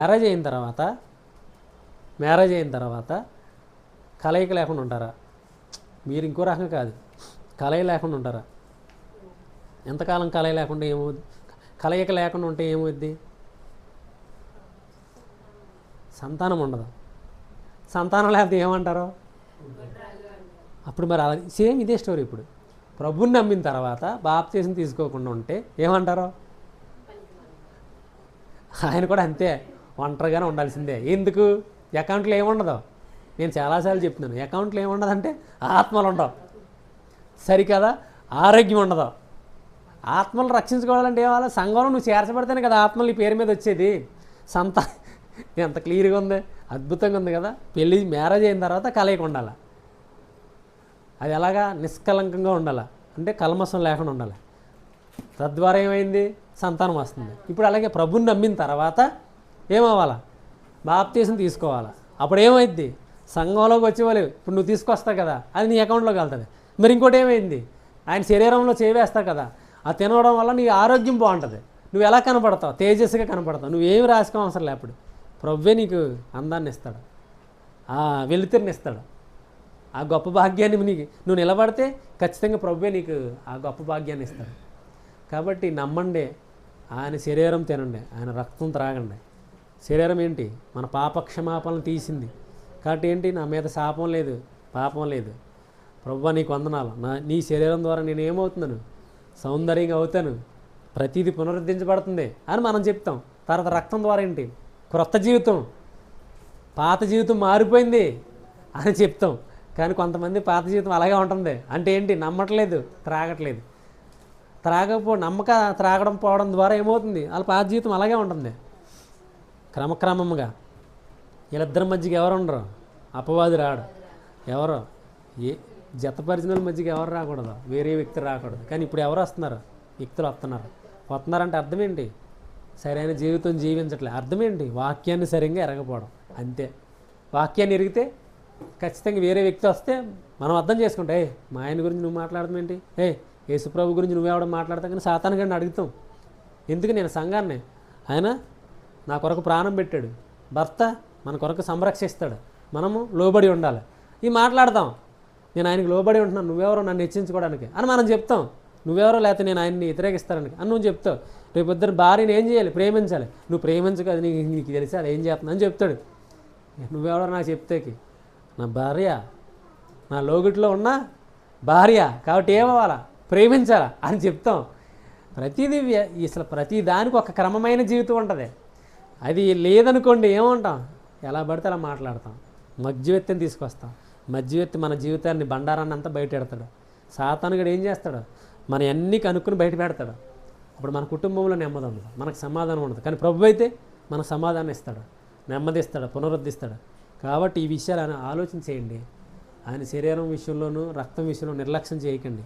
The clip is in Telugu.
మ్యారేజ్ అయిన తర్వాత మ్యారేజ్ అయిన తర్వాత కలయిక లేకుండా ఉంటారా? మీరు ఇంకో రకం కాదు. కలయి లేకుండా ఉంటారా? ఎంతకాలం కలయి లేకుండా ఏమవుద్ది కలయిక లేకుండా ఉంటే ఏమవుద్ది? సంతానం ఉండదు? సంతానం లేకపోతే ఏమంటారు? అప్పుడు మరి అలా సేమ్ ఇదే స్టోరీ ఇప్పుడు. ప్రభుని నమ్మిన తర్వాత బాప్తీసం తీసుకోకుండా ఉంటే ఏమంటారు? ఆయన కూడా అంతే. ఒంటరిగానే ఉండాల్సిందే. ఎందుకు? అకౌంట్లో ఏముండదు? నేను చాలాసార్లు చెప్తున్నాను. అకౌంట్లో ఏముండదంటే ఆత్మలు ఉండవు సరికదా? ఆరోగ్యం ఉండదు. ఆత్మలు రక్షించుకోవాలంటే ఏవాలా సంఘంలో నువ్వు చేర్చబడితేనే కదా ఆత్మలు నీ పేరు మీద వచ్చేది. సంత ఎంత క్లియర్గా ఉంది? అద్భుతంగా ఉంది కదా? పెళ్ళి మ్యారేజ్ అయిన తర్వాత కలయిక ఉండాలి. అది ఎలాగా? నిష్కలంకంగా ఉండాలి. అంటే కల్మసం లేకుండా ఉండాలి. తద్వారా ఏమైంది? సంతానం వస్తుంది. ఇప్పుడు అలాగే ప్రభుని నమ్మిన తర్వాత ఏమవ్వాలా? బాప్తీసం తీసుకోవాలా? అప్పుడు ఏమైంది సంఘంలోకి వచ్చేవాళ్ళు ఇప్పుడు నువ్వు తీసుకొస్తావు కదా అది నీ అకౌంట్లోకి వెళ్తుంది. మరి ఇంకోటి ఏమైంది? ఆయన శరీరంలో చేవేస్తావు కదా ఆ తినడం వల్ల నీ ఆరోగ్యం బాగుంటుంది. నువ్వు ఎలా కనపడతావు? తేజస్సుగా కనపడతావు. నువ్వేమి రాసుకో అవసరం లేప్పుడు ప్రవ్వే నీకు అందాన్ని ఇస్తాడు. ఆ వెలుతురిని ఇస్తాడు. ఆ గొప్ప భాగ్యాన్ని నీకు నువ్వు నిలబడితే ఖచ్చితంగా ప్రభువే నీకు ఆ గొప్ప భాగ్యాన్ని ఇస్తాడు. కాబట్టి నమ్మండి ఆయన శరీరం తినండి ఆయన రక్తం త్రాగండి. శరీరం ఏంటి? మన పాప క్షమాపణలు తీసింది. కాబట్టి ఏంటి? నా మీద శాపం లేదు పాపం లేదు. ప్రభు నీకు వందనాలు. నా నీ శరీరం ద్వారా నేను ఏమవుతున్నాను? సౌందర్యంగా అవుతాను. ప్రతిదీ పునరుద్ధరించబడుతుంది అని మనం చెప్తాం. తర్వాత రక్తం ద్వారా ఏంటి? క్రొత్త జీవితం. పాత జీవితం మారిపోయింది అని చెప్తాం. కానీ కొంతమంది పాత జీవితం అలాగే ఉంటుంది. అంటే ఏంటి? నమ్మట్లేదు త్రాగట్లేదు. త్రాగపో నమ్మక త్రాగడం పోవడం ద్వారా ఏమవుతుంది? వాళ్ళ పాత జీవితం అలాగే ఉంటుంది. క్రమక్రమంగా వీళ్ళిద్దరి మధ్యకి ఎవరు ఉండరు? అపవాది రాడు. ఎవరు? ఏ జతపరిచిన వాళ్ళ మధ్యకి ఎవరు రాకూడదు? వేరే వ్యక్తి రాకూడదు. కానీ ఇప్పుడు ఎవరు వస్తున్నారు? వ్యక్తులు వస్తున్నారు. వస్తున్నారంటే అర్థం ఏంటి సరైన జీవితం జీవించట్లే. అర్థం ఏంటి వాక్యాన్ని సరిగ్గా ఎరగపోవడం. అంతే. వాక్యాన్ని ఎరిగితే ఖచ్చితంగా వేరే వ్యక్తి వస్తే మనం అర్థం చేసుకుంటే ఏ మా ఆయన గురించి నువ్వు మాట్లాడడం ఏంటి? ఏ యేసుప్రభు గురించి నువ్వెవడం మాట్లాడతావు? కానీ సాతాను గారిని అడుగుతాం. ఎందుకు? నేను సంఘాన్ని. ఆయన నా కొరకు ప్రాణం పెట్టాడు. భర్త మన కొరకు సంరక్షిస్తాడు. మనము లోబడి ఉండాలి. ఈ మాట్లాడతాం నేను ఆయనకి లోబడి ఉంటున్నాను. నువ్వెవరో నన్ను హెచ్చించుకోవడానికి అని మనం చెప్తాం. నువ్వెవరో లేకపోతే నేను ఆయన్ని వ్యతిరేకిస్తానికి అని నువ్వు చెప్తావు. రేపు ఇద్దరు భార్యని ఏం చేయాలి? ప్రేమించాలి. నువ్వు ప్రేమించక అది నీకు నీకు తెలిసి అది ఏం చేస్తున్నా అని చెప్తాడు. నువ్వెవరో నాకు చెప్తేకి నా భార్య నా లోగిట్లో ఉన్న భార్య కాబట్టి ఏమవ్వాలా? ప్రేమించాలా అని చెప్తాం. ప్రతిదీ అసలు ప్రతి దానికి ఒక క్రమమైన జీవితం ఉంటుంది. అది లేదనుకోండి ఏమంటాం? ఎలా పడితే అలా మాట్లాడతాం. మధ్యవ్యక్తిని తీసుకొస్తాం. మధ్యవ్యక్తి మన జీవితాన్ని బండారాన్ని అంతా బయట పెడతాడు సాతానుగడు ఏం చేస్తాడు? మన అన్ని కనుక్కుని బయట పెడతాడు. అప్పుడు మన కుటుంబంలో నెమ్మది ఉండదు. మనకు సమాధానం ఉండదు. కానీ ప్రభు అయితే మన సమాధానం ఇస్తాడు. నెమ్మదిస్తాడు పునరుద్ధిస్తాడు పునరుద్ధరిస్తాడు. కాబట్టి ఈ విషయాలు ఆయన ఆలోచన చేయండి. ఆయన శరీరం విషయంలోనూ రక్తం విషయంలో నిర్లక్ష్యం చేయకండి.